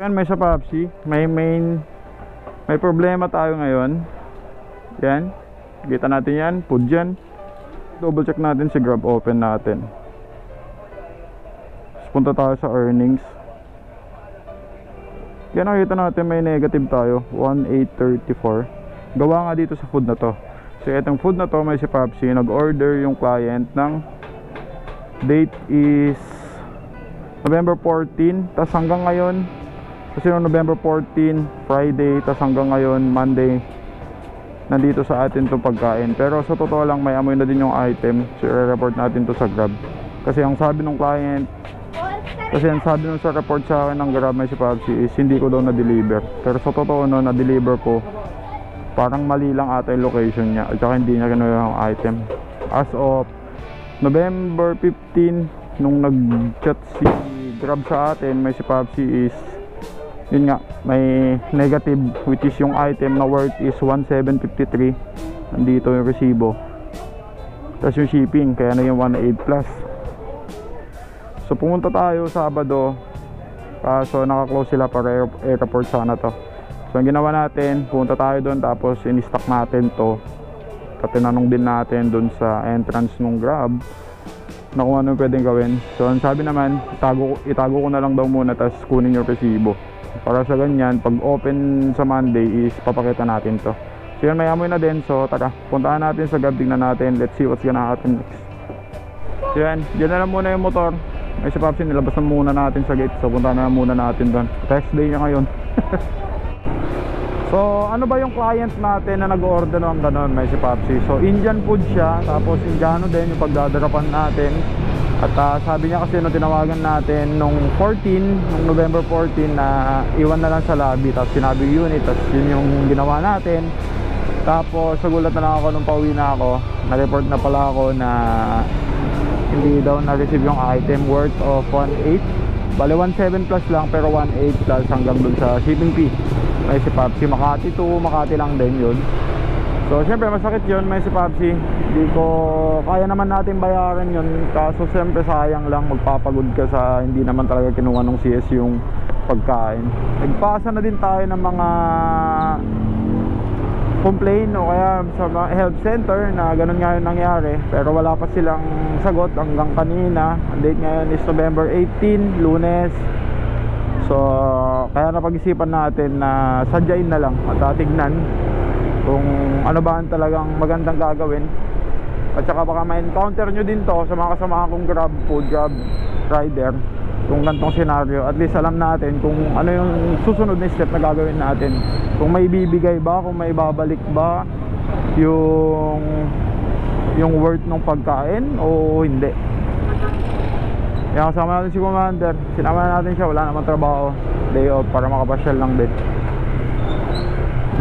Yan, may sa Papsi. May main... May problema tayo ngayon. Yan. Kita natin yan. Food yan. Double check natin si Grab open natin. Tapos punta tayo sa earnings. Yan nakita natin may negative tayo. 1834. Gawa nga dito sa food na to. So itong food na to may si Papsi. Nag-order yung client ng date is November 14. Tapos hanggang ngayon kasi noong November 14, Friday, tas hanggang ngayon, Monday, nandito sa atin to pagkain. Pero sa totoo lang, may amoy na din yung item. So, i-report natin to sa Grab. Kasi ang sabi ng client, kasi ang sabi nung sa report sa akin ng Grab may si Papsi is hindi ko daw na-deliver. Pero sa totoo no, na-deliver ko, parang mali lang ata yung location niya. At saka hindi niya kinuha yung item. As of November 15, nung nag-chat si Grab sa atin, may si Papsi is yun nga, may negative which is yung item na worth is 1753 nandito yung resibo. Tapos yung shipping kaya na yung 18 plus. So pumunta tayo Sabado. Kaso naka-close sila para air- airport sana to. So ang ginawa natin pumunta tayo doon tapos in-stock natin to. At tinanong din natin doon sa entrance ng Grab na kung ano pwedeng gawin. So ang sabi naman itago, itago ko na lang daw muna tapos kunin yung resibo para sa ganyan pag open sa Monday is papakita natin to. So yun may amoy na din. So tara puntahan natin sa gab tingnan natin. Let's see what's gonna happen next. So yan dyan na lang muna yung motor. May si Papsi nilabas na muna natin sa gate. So puntahan na muna natin doon test day niya ngayon. So, ano ba yung client natin na nag-order ng ganun, may si Papsi? So, Indian food siya, tapos Indiano din yung pagdadarapan natin. At ah, sabi niya kasi nung tinawagan natin nung 14, nung November 14 na iwan na lang sa lobby, tapos sinabi unit, tapos yun yung ginawa natin. Tapos, sagulat na lang ako nung pauwi na ako, na-report na pala ako na hindi daw na-receive yung item worth of 1.8 Bale 1.7 plus lang pero 1.8 plus hanggang dun sa shipping fee. May si Papsi Makati to Makati lang din yun So syempre masakit yun. May si Papsi Hindi ko kaya naman natin bayaran yun. Kaso syempre sayang lang. Magpapagod ka sa hindi naman talaga kinuha ng CS yung pagkain. Nagpasa na din tayo ng mga complain o kaya sa mga health center na ganun nga yung nangyari. Pero wala pa silang sagot hanggang kanina. Ang date ngayon is November 18 lunes. So kaya napag-isipan natin na sadyain na lang at tatignan kung ano ba ang talagang magandang gagawin. At saka baka ma-encounter nyo din to sa mga kasama kong grab food grab rider kung gantong senaryo. At least alam natin kung ano yung susunod na step na gagawin natin. Kung may bibigay ba kung may babalik ba yung yung worth ng pagkain o hindi. Yan kasama natin si commander. Sinama natin siya wala namang trabaho. Day off para makapasyal lang din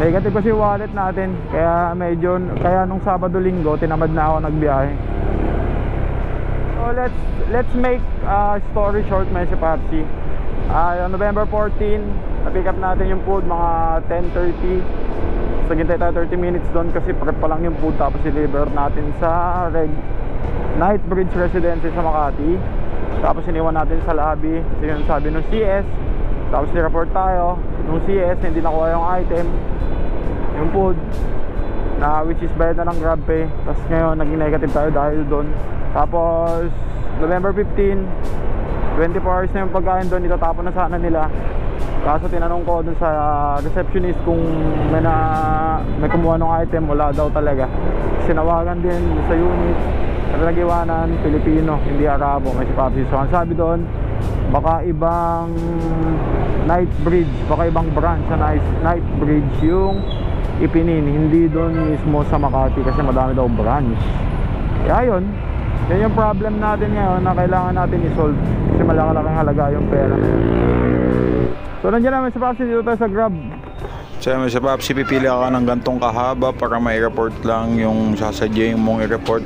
negative kasi wallet natin kaya medyo kaya nung Sabado linggo tinamad na ako nagbiyahe So let's let's make uh, story short si Papsi. Uh, November 14, na-pick up natin yung food mga 10.30. So gintay tayo 30 minutes doon kasi prep pa lang yung food tapos deliver natin sa Reg Night Residency sa Makati. Tapos iniwan natin sa lobby kasi yun sabi ng CS. Tapos ni-report tayo. Nung CS hindi nakuha yung item. Yung food. Na which is bayad na ng grab pay. Tapos ngayon naging negative tayo dahil doon tapos November 15 24 hours na yung pagkain doon itatapon na sana nila. Kaso tinanong ko doon sa receptionist kung may na may kumuha ng item wala daw talaga. Sinawagan din sa unit. At nagiwanan Pilipino hindi Arabo may si Papsi so sabi doon baka ibang night bridge baka ibang branch sa night, bridge yung ipinin. Hindi doon mismo sa Makati kasi madami daw branch. Kaya yun yan yung problem natin ngayon na kailangan natin i-solve kasi malaki-laking halaga yung pera so nandiyan namin sa Papsi dito tayo sa Grab. Sa so, sa Papsi, pipili ka ng gantong kahaba para mai-report lang yung sasadyain mong i-report.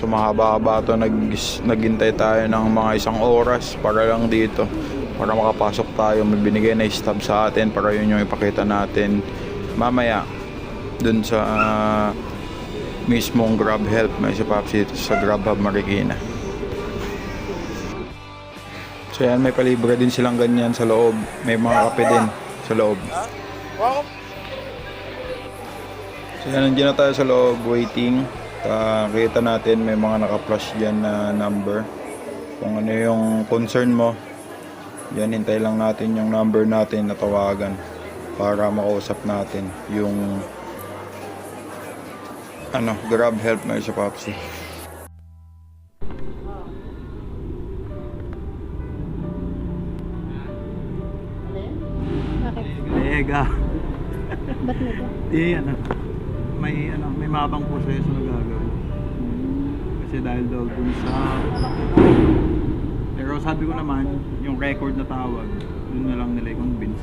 So mahaba-haba ito, nag, naghintay tayo ng mga isang oras para lang dito. Para makapasok tayo, may binigay na stub sa atin para yun yung ipakita natin mamaya dun sa ah, mismong Grab Help may sa Papsi sa Grab Hub Marikina. So yan, may palibre din silang ganyan sa loob. May mga kape din sa loob. So yan, nandiyan na tayo sa loob, waiting. Ta kita natin, may mga naka-flash dyan na number. Kung ano yung concern mo, yan, hintay lang natin yung number natin na tawagan para makausap natin yung ano, grab help na sa Popsi. Bakit? Mega. Ba't nito? Eh, ano, may, ano, may mabang proseso na gagawin. Kasi dahil daw dun sa... Pero sabi ko naman, yung record na tawag, dun na lang nila i-convince.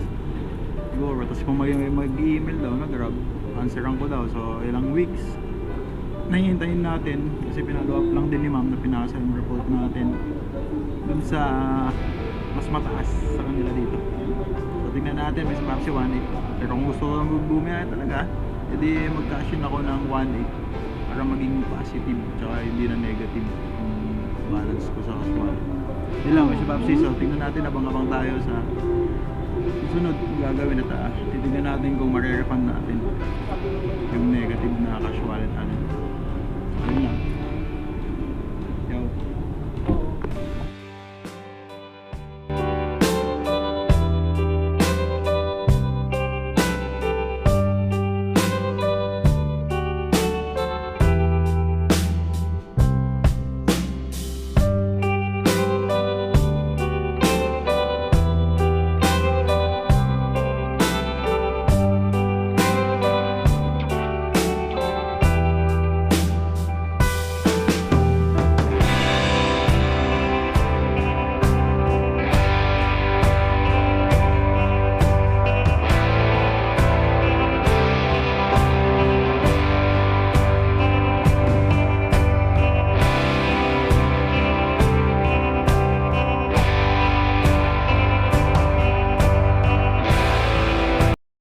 Siguro, tapos kung mag- mag-email daw na grab, answeran ko daw. So, ilang weeks, nahihintayin natin kasi pinalo up lang din ni ma'am na pinasa yung report natin dun sa mas mataas sa kanila dito. So tingnan natin, may Pepsi 1.8. Pero kung gusto ko lang bumiyahe talaga, edi mag-cash in ako ng 1.8 para maging positive tsaka hindi na negative yung balance ko sa casual. Yun lang, may Pepsi. So tingnan natin abang-abang tayo sa susunod gagawin at ah, titignan natin kung marirefund natin yung negative na casual